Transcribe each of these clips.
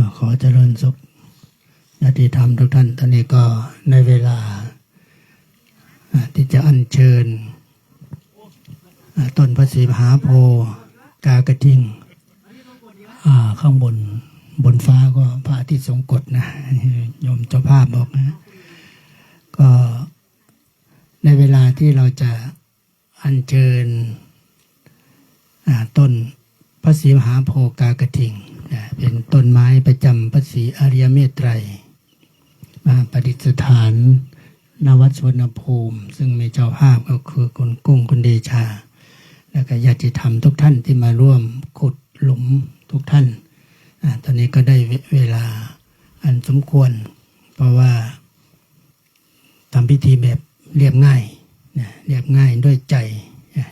อขอเจริญสุขญาติธรรมทุกท่าน ตอนนี้ก็ในเวลา ที่จะอัญเชิญต้นพระศรีมหาโพธิ์กากระทิงข้างบนบนฟ้าก็พระอาทิตย์ทรงกฎนะโยมเจ้าภาพบอกนะ ก็ในเวลาที่เราจะอัญเชิญต้นพระศรีมหาโพธิ์กากระทิง นะเป็นต้นไม้ประจำพระศรีอริยเมตไตรมาประดิษฐานนวัดสวนภูมิ ซึ่งมีเจ้าภาพก็คือคุณกุ้งคุณเดชา แล้วก็ญาติธรรมทุกท่านที่มาร่วมขุดหลุมทุกท่านอตอนนี้ก็ได้เวเวลาอันสมควร เพราะว่าทำพิธีแบบเรียบง่ายนะเรียบง่ายด้วยใจ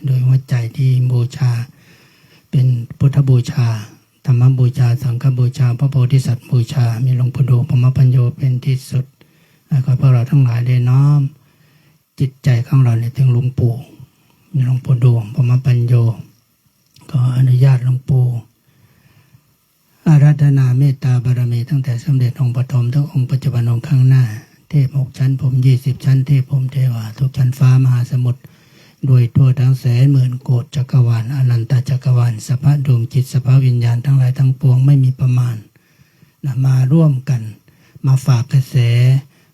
โดยหัวใจที่บูชาเป็นพุทธบูชา ธรรมบูชา สังฆบูชา พระโพธิสัตว์บูชา มีหลวงปู่ดูปมปัญโยเป็นที่สุดแล้วก็พวกเราทั้งหลายได้น้อม จิตใจของเราเนี่ยถึงหลวงปู่มีหลวงปู่ดูปมปัญโยก็อนุญาตหลวงปู่อาราธนาเมตตาบารมีตั้งแต่สมเด็จองค์ปฐมถึงองค์ปัจจุบันองค์ข้างหน้า เทพหกชั้นผมยี่สิบชั้น เทพผมเทวาทุกชั้นฟ้ามหาสมุทร ด้วยทั่วทั้งแสนหมื่นโกดจักรวาลอนันตจักรวาลสภาพดวงจิตสภาพวิญญาณทั้งหลายทั้งปวงไม่มีประมาณนะมาร่วมกัน มาฝากกระแส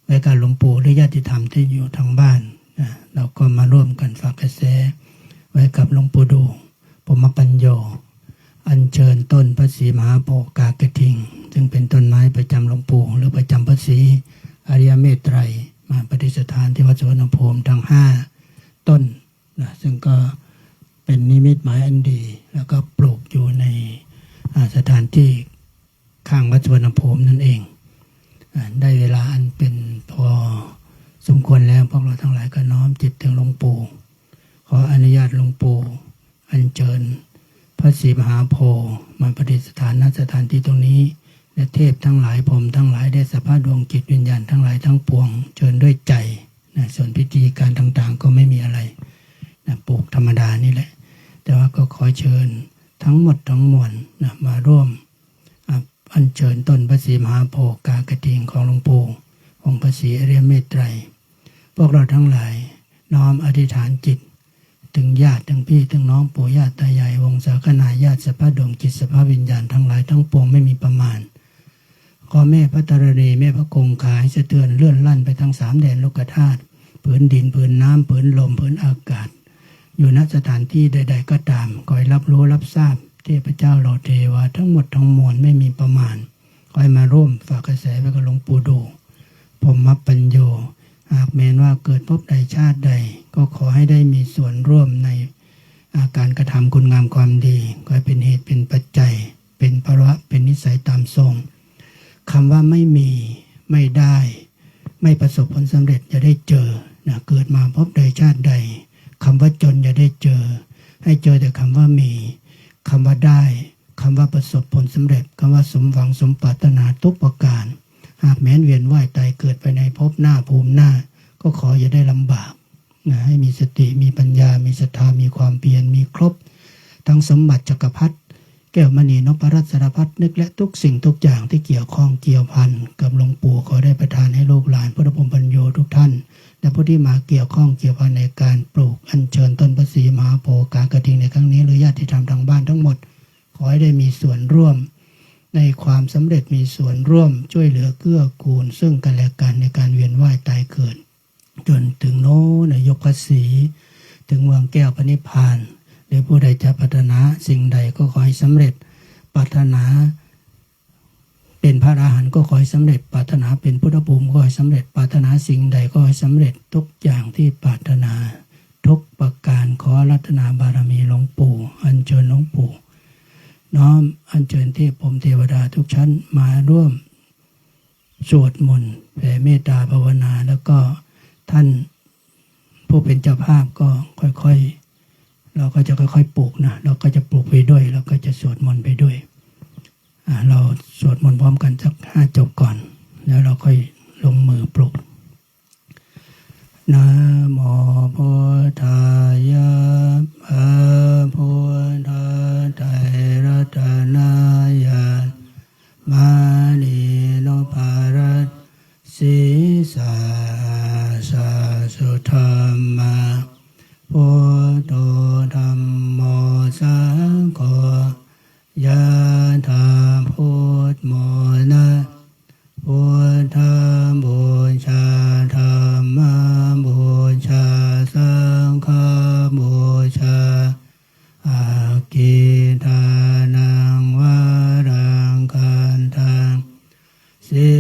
ไว้กับหลวงปู่หรือญาติธรรมที่อยู่ทางบ้านนะเราก็มาร่วมกันฝากกระแส ไว้กับหลวงปู่ดูปมปัญโยอัญเชิญต้นพระศรีมหาโพกากระทิง ซึ่งเป็นต้นไม้ประจำหลวงปู่หรือประจำพระศรีอริยเมตไตรมาปฏิสถานที่วัดสวนภูมิทั้งห้าต้น นะซึ่งก็เป็นนิมิตหมายอันดี แล้วก็ปลูกอยู่ในสถานที่ข้างวัดสวนภูมินั่นเอง ได้เวลาอันเป็นพอสมควรแล้วพวกเราทั้งหลายก็น้อมจิตถึงหลวงปู่ขออนุญาตหลวงปู่อัญเชิญ พระศรีมหาโพธิ์มาประดิษฐานณสถานที่ตรงนี้ และเทพทั้งหลายผมทั้งหลายได้สภาพดวงจิตวิญญาณทั้งหลายทั้งปวง เชิญด้วยใจนะส่วนพิธีการต่างๆก็ไม่มีอะไร นะปลูกธรรมดานี่แหละ แต่ว่าก็ขอเชิญทั้งหมดทั้งมวลนะมาร่วมอัญเชิญต้นพระศรีมหาโพธิ์กากระทิงของหลวงปู่องค์พระศรีอริยเมตไตร พวกเราทั้งหลายน้อมอธิษฐานจิต ถึงญาติถึงพี่ถึงน้องปู่ญาติตายายวงศาคณาญาติสภาพดวงจิตสภาพวิญญาณทั้งหลายทั้งปวงไม่มีประมาณขอแม่พระตรณีแม่พระคงคายสะเทือนเลื่อนลั่นไปทั้งสามแดนโลกธาตุผืนดินผืนน้ำผืนลมผืนอากาศ อยู่ณสถานที่ใด ๆ ก็ตามคอยรับรู้รับทราบ เทพเจ้าโลเทวาทั้งหมดทั้งมวลไม่มีประมาณคอยมาร่วมฝากกระแสไว้กับหลวงปู่ดูผมมัปปัญโย หากแม้นว่าเกิดพบใดชาติใด ก็ขอให้ได้มีส่วนร่วมในอาการกระทำคุณงามความดีก็ให้เป็นเหตุเป็นปัจจัย เป็นภาวะเป็นนิสัยตามทรงคำว่าไม่มีไม่ได้ ไม่ประสบผลสำเร็จจะได้เจอนะเกิดมาพบใดชาติใด คำว่าจนอย่าได้เจอ ให้เจอแต่คำว่ามีคำว่าได้คำว่าประสบผลสำเร็จคำว่าสมหวังสมปรารถนาทุกประการ หากแม้นเวียนว่ายตายเกิดไปในภพหน้าภูมิหน้า ก็ขออย่าได้ลำบากนะให้มีสติมีปัญญา มีศรัทธามีความเพียรมีครบ ทั้งสมบัติจักรพรรดิแก้วมณีนพรัตน์สารพัดนึกและทุกสิ่งทุกอย่างที่เกี่ยวข้องเกี่ยวพันกับหลวงปู่ขอได้ประทานให้ลูกหลานพุทธพงปัญโยทุกท่าน และผู้ที่มาเกี่ยวข้องเกี่ยวพันในการปลูกอัญเชิญต้นพระศรีมหาโพธิ์การกระทิงในครั้งนี้หรือญาติธรรมทางบ้านทั้งหมด ขอให้ได้มีส่วนร่วม ในความสำเร็จมีส่วนร่วมช่วยเหลือเกื้อกูล ซึ่งกันและกันในการเวียนว่ายตายเกิด จนถึงโน้นยกภาษีถึงเมืองแก้วพระนิพพาน หรือผู้ใดจะปรารถนาสิ่งใดก็ขอให้สำเร็จปรารถนา เป็นพระอรหันต์ก็ขอให้สำเร็จปรารถนาเป็นพุทธภูมิก็ขอให้สำเร็จปรารถนาสิ่งใดก็ให้สำเร็จทุกอย่างที่ปรารถนา ทุกประการขอรัตนาบารมีหลวงปู่อัญเชิญหลวงปู่ น้อมอัญเชิญเทพพรมเทวดาทุกชั้นมาร่วมสวดมนต์แผ่เมตตาภาวนาแล้วก็ท่านผู้เป็นเจ้าภาพก็ค่อยๆ เราก็จะค่อยๆปลูกนะเราก็จะปลูกไปด้วย เราก็จะสวดมนต์ไปด้วย ดมนต์พร้อมกันสักห้าจบก่อน แล้วเราค่อยลงมือปลุกนะโมพุทธายะพระพุทธไตรัตนายามานีโนภารสีสาสาสุธรรมาพุทโธธรรมโมสังโฆ ยะถาพุทโมนะพุทธาบูชาธรรมบูชาสังฆบูชาอากิทานังวารังคันทังสิ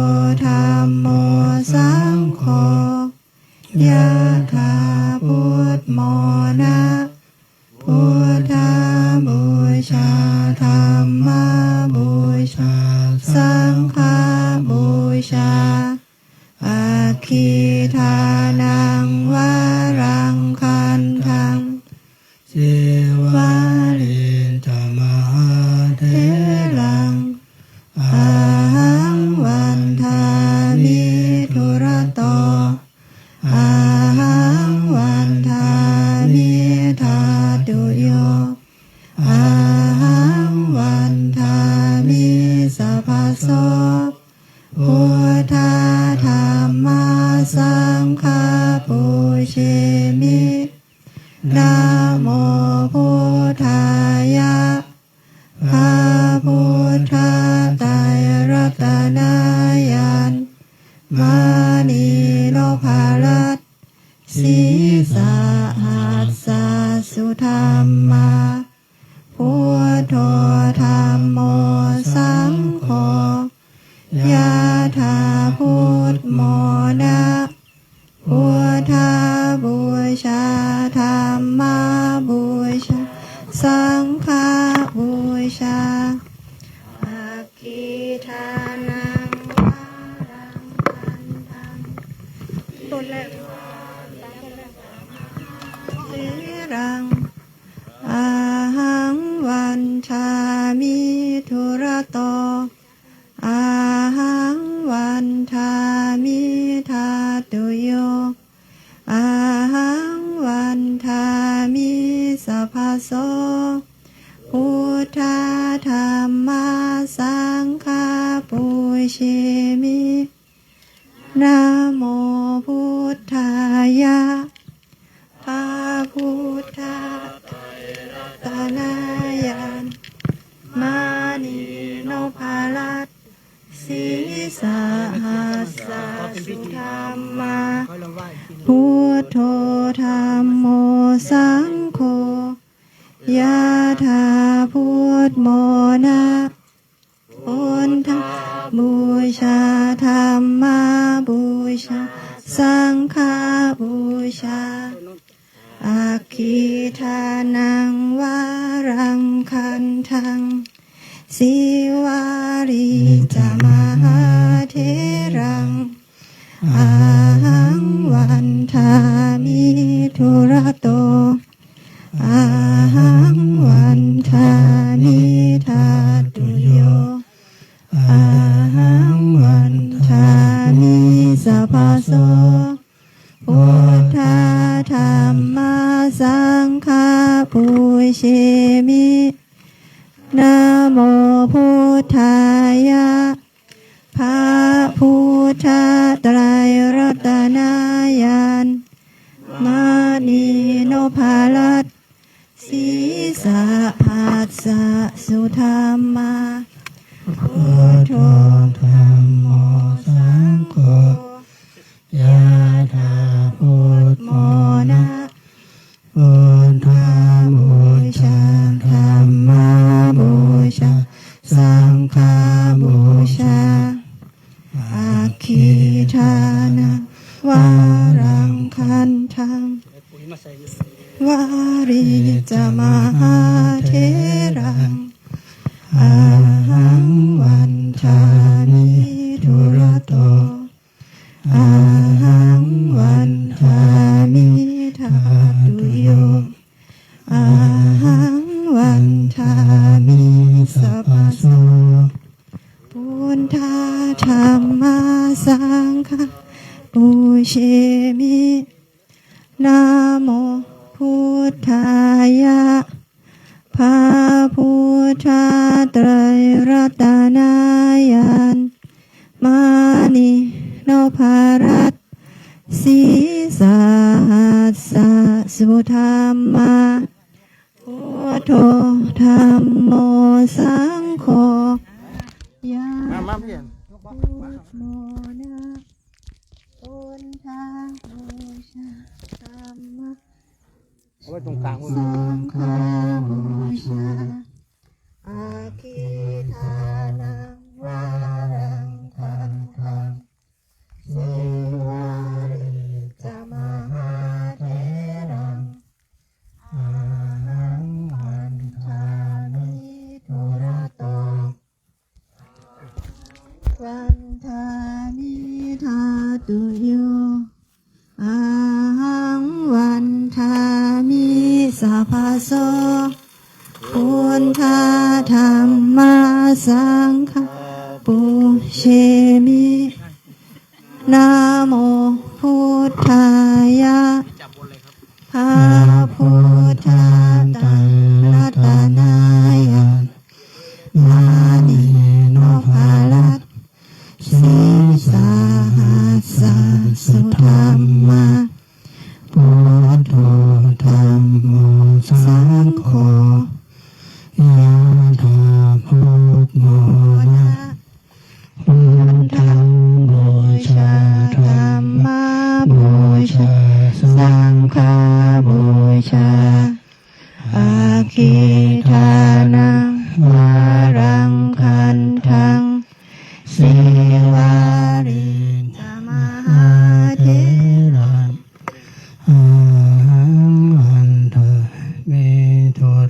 Lord have mercy. งคาปูเชมินา Parang ธาพุทโมนาพุทธบูชาธรรมาบูชา สังฆาบูชาอาคีทานังวารังคันทังสิวาริจมหาเทรังอา ทายะพระพุทธไตรรัตนายานมานีโนภาลัตสีสะพัสสะสุธรรมาพุทโธธรรมโมสังโฆยะธาพุทโมนะพุทธามุชา คาบูชาอาคีทานาวารังคันธังวาริจมาเทรังอาหังวันทา ชาบูาะเอาไว้ตรงกลางสัง พระพุทธ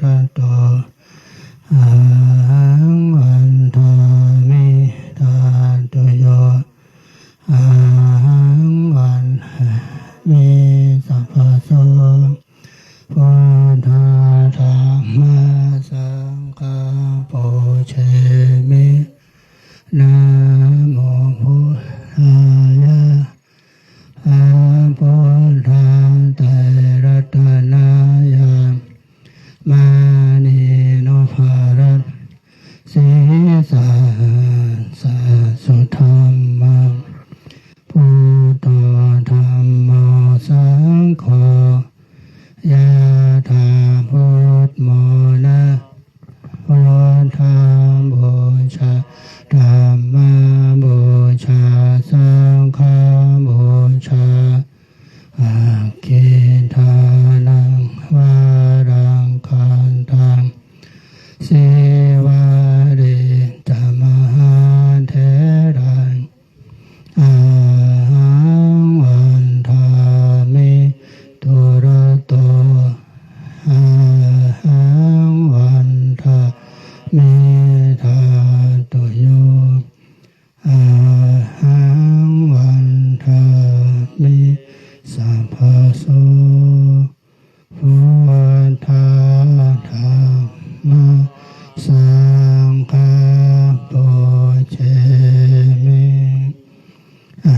ระโต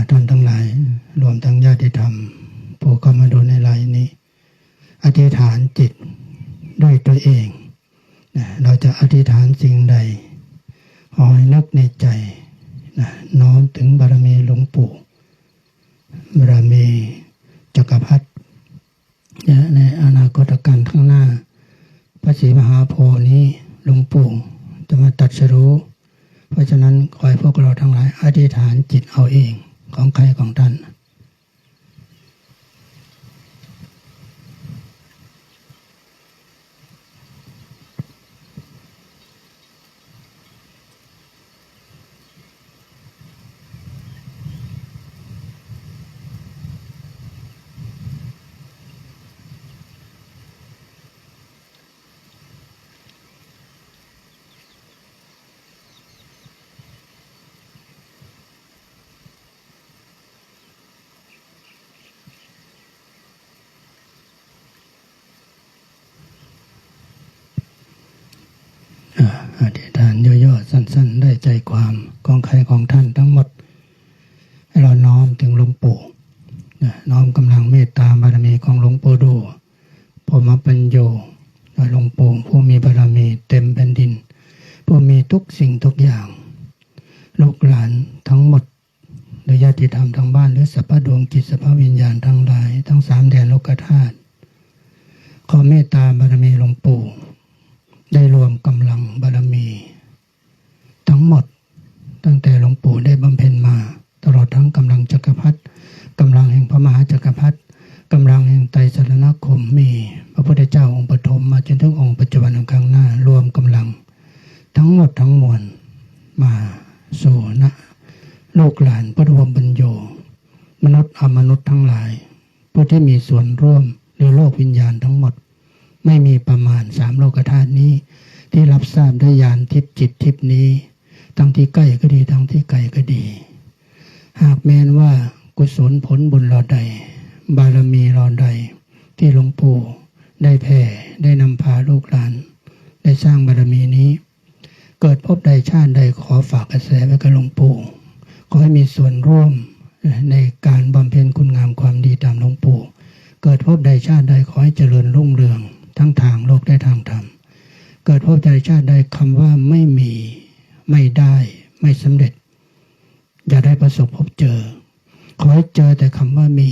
ท่านทั้งหลาย รวมทั้งญาติธรรมผู้เข้ามาดูในไลน์นี้ อธิษฐานจิตด้วยตัวเองเราจะอธิษฐานสิ่งใดหอยนึกในใจน,น้อมถึงบารมีหลวงปู่ บารมีจักรพรรดิในอนาคตการข้างหน้า พระศรีมหาโพนี้หลวงปู่จะมาตัดสรู้ เพราะฉะนั้นคอยพวกเราทั้งหลายอธิษฐานจิตเอาเอง ของใครของท่าน ใจความของใครของท่านทั้งหมด ให้เราน้อมถึงหลวงปู่น้อมกำลังเมตตาบารมีของหลวงปู่ดูพมปัญโยหลวงปู่ผู้มีบารมีเต็มแผ่นดิน ผู้มีทุกสิ่งทุกอย่าง ลูกหลานทั้งหมดหรือญาติธรรมทั้งบ้านหรือสัพพดวงจิตสัพพวิญญาณทั้งหลาย ทั้งสามแดนโลกธาตุขอเมตตาบารมีหลวงปู่ได้รวมกำลังบารมี ทั้งหมด ตั้งแต่หลวงปู่ได้บำเพ็ญมา ตลอดทั้งกำลังจักรพรรดิกำลังแห่งพระมหาจักรพรรดิกำลังแห่งไตรสรณคมมี พระพุทธเจ้าองค์ปฐมมาจนถึงองค์ปัจจุบันข้างหน้ารวมกำลัง ทั้งหมดทั้งมวลมาสู่นะลูกหลานพระรวมบรรโยมนุษย์อมนุษย์ทั้งหลาย ผู้ที่มีส่วนร่วมหรือโลกวิญญาณทั้งหมด ไม่มีประมาณสามโลกธาตุนี้ ที่รับทราบด้วยญาณทิพย์จิตทิพย์นี้ ทั้งที่ใกล้ก็ดี ทั้งที่ไกลก็ดี หากแม้นว่ากุศลผลบุญเราใด บารมีเราใด ที่หลวงปู่ได้แผ่ได้นำพาลูกหลาน ได้สร้างบารมีนี้ เกิดพบใดชาติใดขอฝากกระแสไว้กับหลวงปู่ขอให้มีส่วนร่วมในการบำเพ็ญคุณงามความดีตามหลวงปู่ เกิดพบใดชาติใดขอให้เจริญรุ่งเรือง ทั้งทางโลกและทางธรรม เกิดพบใดชาติใดคำว่าไม่มี ไม่ได้ไม่สำเร็จ อย่าได้ประสบพบเจอ ขอให้เจอแต่คำว่ามี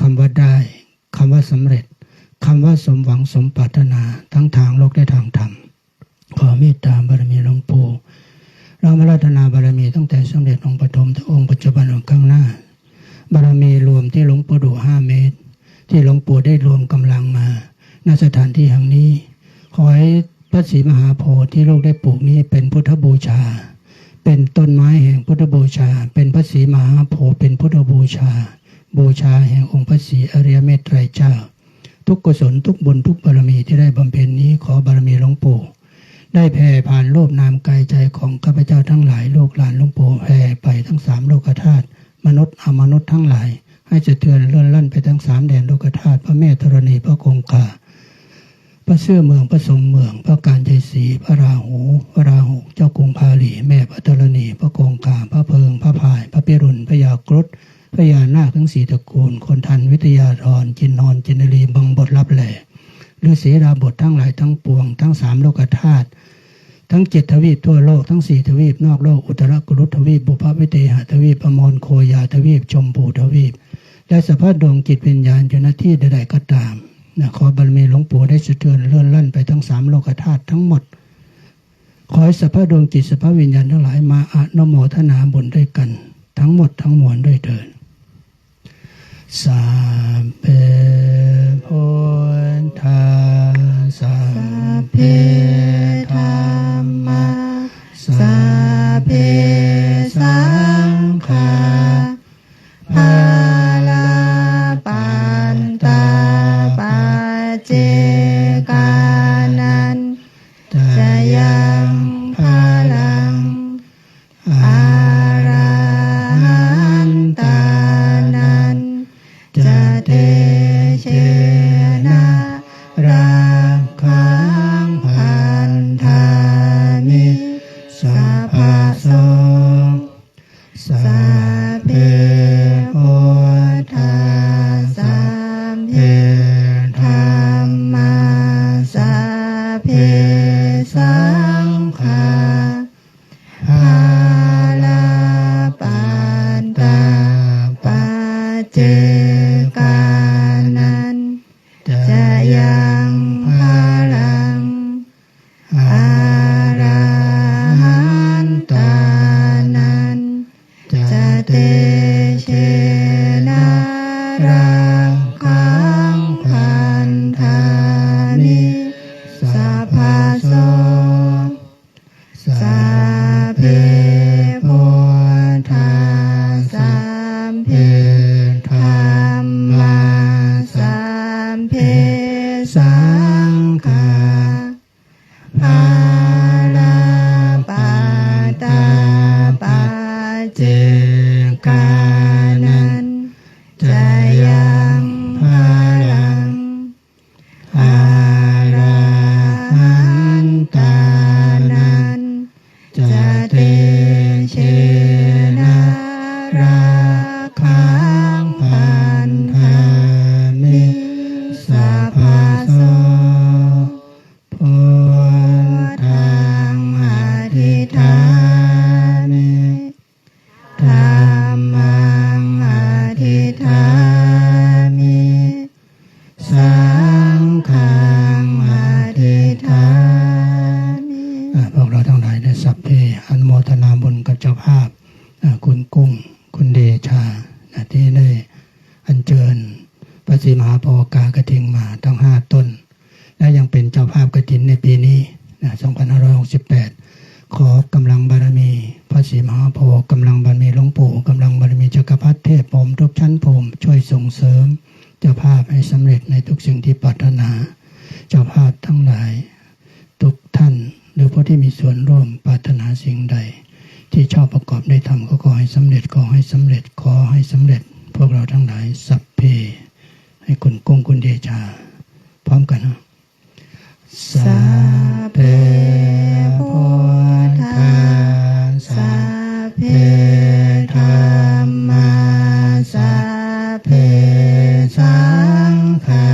คำว่าได้คำว่าสำเร็จคำว่าสมหวังสมปรารถนาทั้งทางโลกและทางธรรม ขอเมตตาบารมีหลวงปู่เรามารัตนาบารมีตั้งแต่สมเด็จองค์ปฐมถึงองค์ปัจจุบันองค์ข้างหน้า บารมีรวมที่หลวงปู่ดูห้าเมตร ที่หลวงปู่ได้รวมกำลังมาณสถานที่แห่งนี้ ขอให้ พระศรีมหาโพธิ์ที่โลกได้ปลูกนี้เป็นพุทธบูชา เป็นต้นไม้แห่งพุทธบูชา เป็นพระศรีมหาโพธิ์เป็นพุทธบูชา บูชาแห่งองค์พระศรีอริยเมตไตรเจ้า ทุกกุศลทุกบุญทุกบารมีที่ได้บำเพ็ญนี้ขอบารมีหลวงปู่ได้แผ่ผ่านโลกนามกายใจของข้าพเจ้าทั้งหลายโลกหลานหลวงปู่แผ่ไปทั้งสามโลกธาตุมนุษย์อมนุษย์ทั้งหลาย ให้จะเทือนเลื่อนลั่นไปทั้งสามแดนโลกธาตุพระแม่ธรณีพระคงคา พระเสื้อเมืองพระทรงเมือง พระการใจศรีพระราหูพระราหุเจ้ากรุงพาลีแม่พระธรณีพระคงคาพระเพิง พระพาย พระเปรุณพระยากรุฑพระยานาคทั้งสี่ตระกูล คนทันวิทยาธรจินนอนจินนรีบังบทรับแหล่ฤาษีดาบททั้งหลายทั้งปวง ทั้งสามโลกธาตุทั้งเจ็ดทวีปทั่วโลกทั้งสี่ทวีปนอกโลกอุตรกุรุทวีปบุพวิเตหทวีปอมรโคยาทวีปชมพูทวีป และสภาพดวงจิตวิญญาณอยู่ณที่ใดๆก็ตาม นะขอบารมีหลวงปู่ได้สะเทือนเลื่อนลั่นไปทั้งสามโลกธาตุทั้งหมด ขอให้สภาพดวงจิตสภาพวิญญาณทั้งหลายมาอนุโมทนาบุญด้วยกัน ทั้งหมดทั้งมวลด้วยเถิดสาเพพุทธาสาสัพเพธรรมาสัพเพสังฆา ที่มีส่วนร่วมปรารถนาสิ่งใด ที่ชอบประกอบได้ทำก็ขอให้สำเร็จขอให้สำเร็จขอให้สำเร็จ พวกเราทั้งหลายสัพเพ ให้คุณกงคุณเดชา พร้อมกันนะสัพเพพุทธาสัพเพธรรมาสัพเพสังฆา